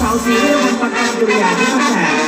สาวสีเรื่องมันประกันตัวอย่างที่ต้องแห